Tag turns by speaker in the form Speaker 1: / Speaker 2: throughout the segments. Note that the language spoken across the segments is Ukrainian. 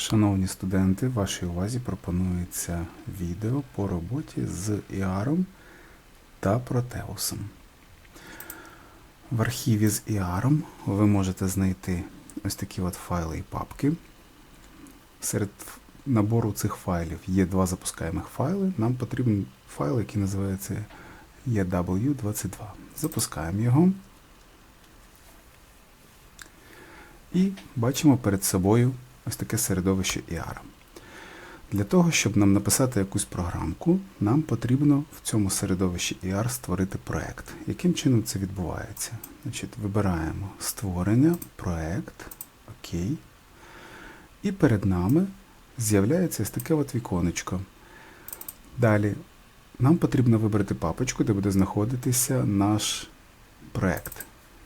Speaker 1: Шановні студенти, вашій увазі пропонується відео по роботі з IAR та Proteus. В архіві з IAR ви можете знайти ось такі от файли і папки. Серед набору цих файлів є два запускаємих файли. Нам потрібен файл, який називається EW22. Запускаємо його. І бачимо перед собою ось таке середовище IAR. Для того, щоб нам написати якусь програмку, нам потрібно в цьому середовищі IAR створити проект. Яким чином це відбувається? Значить, Вибираємо створення, проект, ОК. І перед нами з'являється ось таке от віконечко. Далі нам потрібно вибрати папочку, де буде знаходитися наш проект.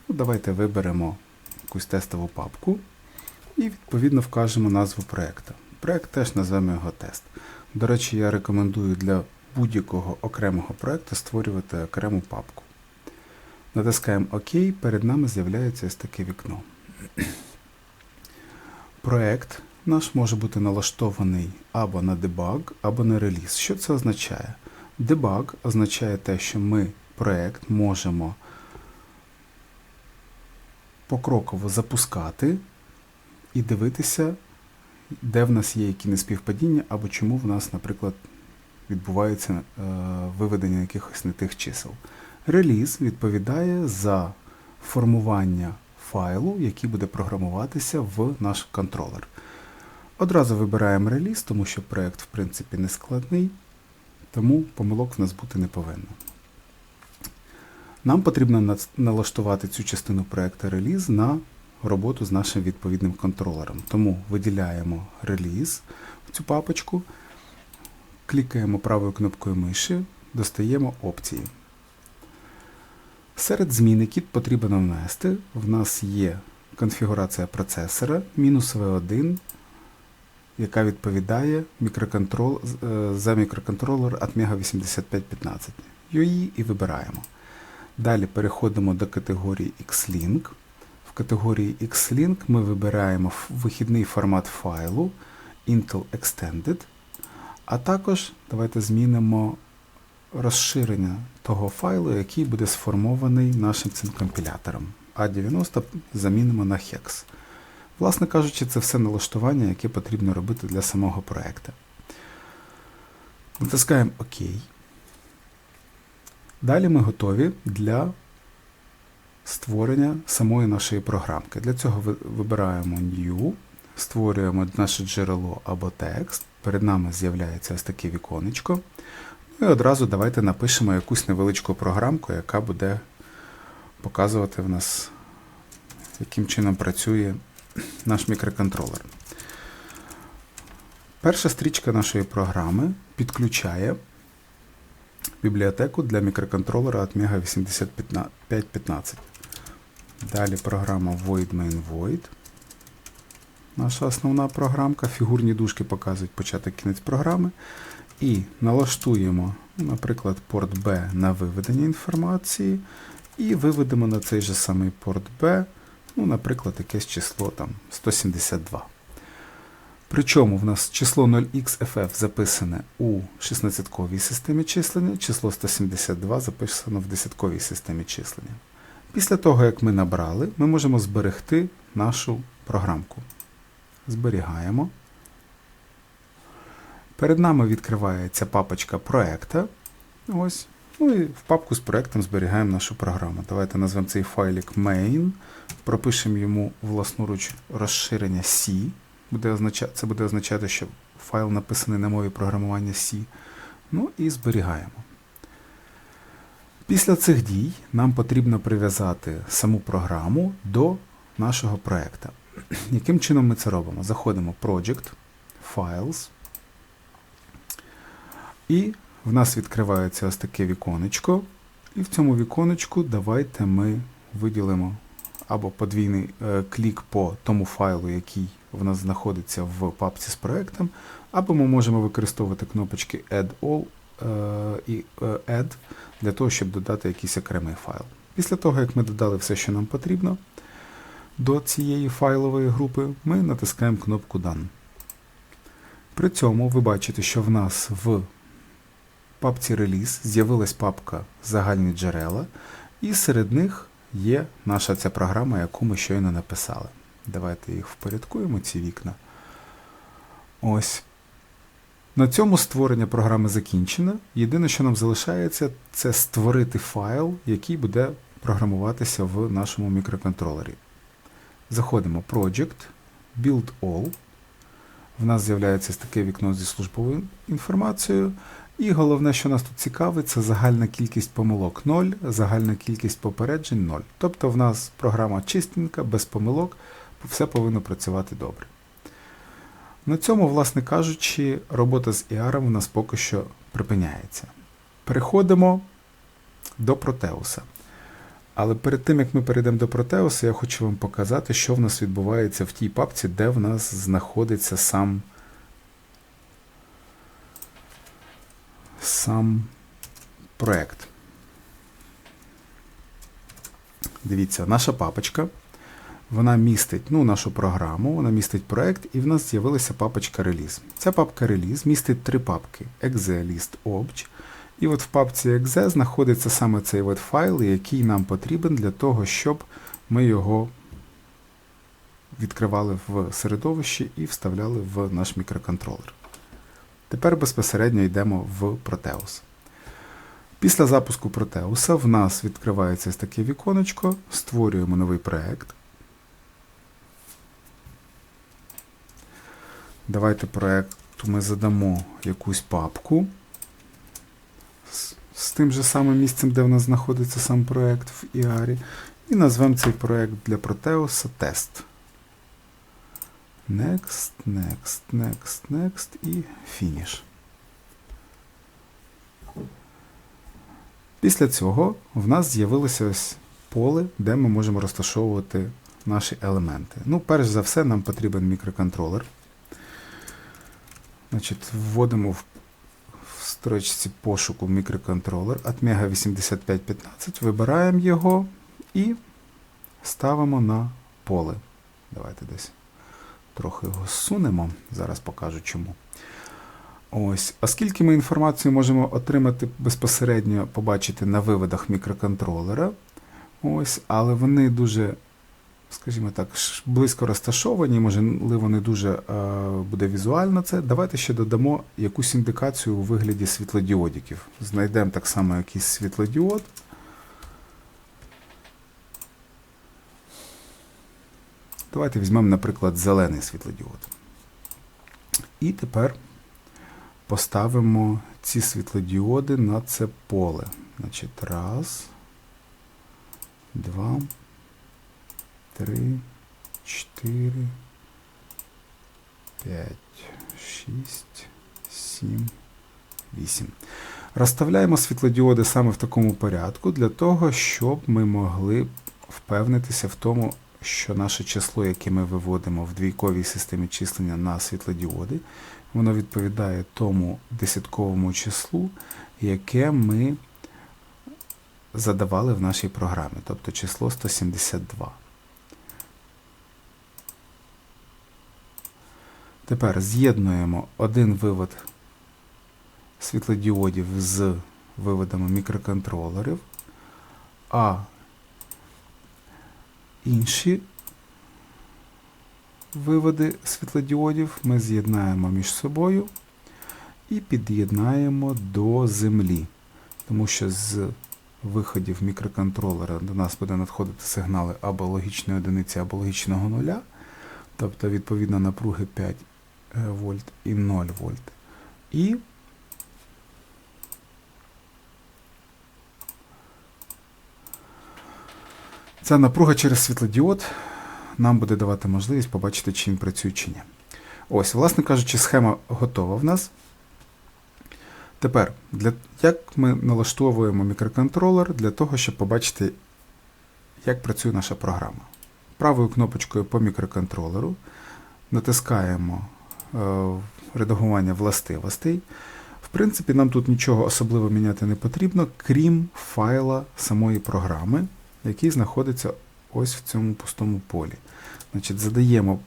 Speaker 1: Ну, Давайте виберемо якусь тестову папку і відповідно вкажемо назву проекту. Проект теж назвемо його тест. До речі, я рекомендую для будь-якого окремого проекту створювати окрему папку. Натискаємо ОК, перед нами з'являється ось таке вікно. Проект наш може бути налаштований або на дебаг, або на реліз. Що це означає? Дебаг означає те, що ми проект можемо покроково запускати і дивитися, де в нас є які неспівпадіння, або чому в нас, наприклад, відбувається е, виведення якихось не тих чисел. Реліз відповідає за формування файлу, який буде програмуватися в наш контролер. Одразу вибираємо реліз, тому що проєкт, в принципі, не складний, тому помилок в нас бути не повинно. Нам потрібно налаштувати цю частину проєкту реліз на роботу з нашим відповідним контролером. Тому виділяємо реліз в цю папочку, клікаємо правою кнопкою миші, достаємо опції. Серед змін, які потрібно внести, в нас є конфігурація процесора мінус V1, яка відповідає мікроконтрол, за мікроконтролер Atmega 8515. UI і вибираємо. Далі переходимо до категорії Xlink. Категорії Xlink ми вибираємо вихідний формат файлу Intel Extended, а також давайте змінимо розширення того файлу, який буде сформований нашим цим компілятором. А90 замінимо на HEX. Власне кажучи, це все налаштування, яке потрібно робити для самого проєкту. Натискаємо ОК. Далі ми готові для створення самої нашої програмки. Для цього вибираємо New, створюємо наше джерело або текст. Перед нами з'являється ось таке віконечко. Ну і одразу давайте напишемо якусь невеличку програмку, яка буде показувати в нас, яким чином працює наш мікроконтролер. Перша стрічка нашої програми підключає бібліотеку для мікроконтролера Atmega 8515. Далі програма Void Main Void. Наша основна програмка. Фігурні дужки показують початок кінець програми. І налаштуємо, наприклад, порт B на виведення інформації. І виведемо на цей же самий порт B, ну, наприклад, якесь число там 172. Причому в нас число 0xFF записане у 16-ковій системі числення, число 172 записано в десятковій системі числення. Після того, як ми набрали, ми можемо зберегти нашу програмку. Зберігаємо. Перед нами відкривається папочка проекта. Ось. Ну і в папку з проектом зберігаємо нашу програму. Давайте назвемо цей файлик main, пропишемо йому власноруч розширення C. Буде означати, Це буде означати, що файл написаний на мові програмування C. Ну і зберігаємо. Після цих дій нам потрібно прив'язати саму програму до нашого проєкту. Яким чином ми це робимо? Заходимо в Project, Files. І в нас відкривається ось таке віконечко. І в цьому віконечку давайте ми виділимо або подвійний е, клік по тому файлу, який в нас знаходиться в папці з проектом, або ми можемо використовувати кнопочки Add All е, і е, Add для того, щоб додати якийсь окремий файл. Після того, як ми додали все, що нам потрібно до цієї файлової групи, ми натискаємо кнопку Done. При цьому ви бачите, що в нас в папці реліз з'явилась папка загальні джерела, і серед них є наша ця програма, яку ми щойно написали. Давайте їх впорядкуємо, ці вікна. Ось. На цьому створення програми закінчено. Єдине, що нам залишається, це створити файл, який буде програмуватися в нашому мікроконтролері. Заходимо Project, Build All. В нас з'являється таке вікно зі службовою інформацією. І головне, що нас тут цікавить, це загальна кількість помилок 0, загальна кількість попереджень 0. Тобто в нас програма чистенька, без помилок, все повинно працювати добре. На цьому, власне кажучи, робота з ER у нас поки що припиняється. Переходимо до Протеуса. Але перед тим, як ми перейдемо до Протеуса, я хочу вам показати, що в нас відбувається в тій папці, де в нас знаходиться сам сам проект. Дивіться, наша папочка. Вона містить ну, нашу програму, вона містить проект, і в нас з'явилася папочка реліз. Ця папка реліз містить три папки: exe, list, obj. І от в папці exe знаходиться саме цей от файл, який нам потрібен для того, щоб ми його відкривали в середовищі і вставляли в наш мікроконтролер. Тепер безпосередньо йдемо в Proteus. Після запуску Proteus в нас відкривається ось таке віконечко, створюємо новий проект. Давайте проекту ми задамо якусь папку з, тим же самим місцем, де в нас знаходиться сам проект в IAR. І назвемо цей проект для Proteus тест. Next, next, next, next і Finish. Після цього в нас з'явилося ось поле, де ми можемо розташовувати наші елементи. Ну, перш за все, нам потрібен мікроконтролер. Значить, Вводимо в, строчці пошуку мікроконтролер Atmega 8515, вибираємо його і ставимо на поле. Давайте десь трохи його сунемо, зараз покажу чому. Ось, Оскільки ми інформацію можемо отримати безпосередньо, побачити на виводах мікроконтролера, ось, але вони дуже, скажімо так, близько розташовані, можливо, не дуже е, буде візуально це. Давайте ще додамо якусь індикацію у вигляді світлодіодиків. Знайдемо так само якийсь світлодіод. Давайте візьмемо, наприклад, зелений світлодіод. І тепер поставимо ці світлодіоди на це поле. Значить, раз, два, три, чотири, п'ять, шість, сім, вісім. Розставляємо світлодіоди саме в такому порядку, для того, щоб ми могли впевнитися в тому, що наше число, яке ми виводимо в двійковій системі числення на світлодіоди, воно відповідає тому десятковому числу, яке ми задавали в нашій програмі, тобто число 172. Тепер з'єднуємо один вивод світлодіодів з виводами мікроконтролерів, а інші виводи світлодіодів ми з'єднаємо між собою і під'єднаємо до землі, тому що з виходів мікроконтролера до нас буде надходити сигнали або логічної одиниці, або логічного нуля, тобто відповідно напруги 5 вольт і 0 вольт. І Ця напруга через світлодіод нам буде давати можливість побачити, чи він працює чи ні. Ось, власне кажучи, схема готова в нас. Тепер, для, як ми налаштовуємо мікроконтролер для того, щоб побачити, як працює наша програма. Правою кнопочкою по мікроконтролеру натискаємо е, редагування властивостей. В принципі, нам тут нічого особливо міняти не потрібно, крім файла самої програми який знаходиться ось в цьому пустому полі. Значить, Задаємо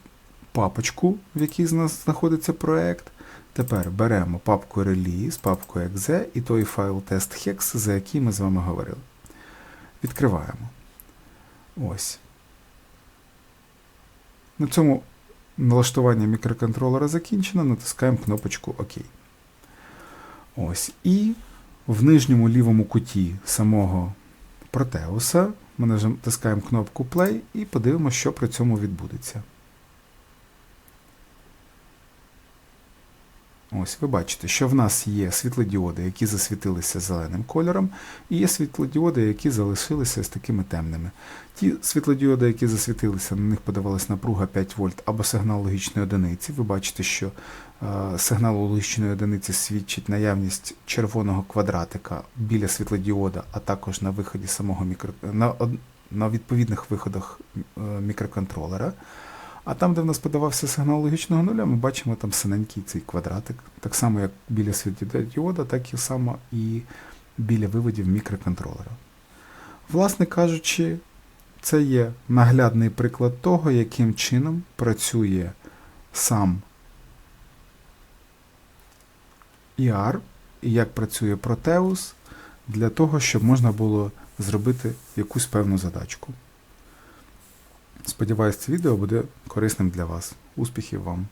Speaker 1: папочку, в якій знаходиться проєкт. Тепер беремо папку release, папку exe і той файл test.hex, за який ми з вами говорили. Відкриваємо. Ось. На цьому налаштування мікроконтролера закінчено, натискаємо кнопочку ОК. Ось. І в нижньому лівому куті самого Proteus ми натискаємо кнопку Play і подивимося, що при цьому відбудеться. Ось ви бачите, що в нас є світлодіоди, які засвітилися зеленим кольором, і є світлодіоди, які залишилися з такими темними. Ті світлодіоди, які засвітилися, на них подавалась напруга 5 вольт або сигнал логічної одиниці. Ви бачите, що е, сигнал логічної одиниці свідчить наявність червоного квадратика біля світлодіода, а також на виході самого мікро... на, на відповідних виходах е, мікроконтролера. А там, де в нас подавався сигнал логічного нуля, ми бачимо там синенький цей квадратик. Так само, як біля світлодіода, так і само і біля виводів мікроконтролера. Власне кажучи, це є наглядний приклад того, яким чином працює сам IR і як працює Proteus для того, щоб можна було зробити якусь певну задачку. Сподіваюсь, це відео буде корисним для вас. Успіхів вам!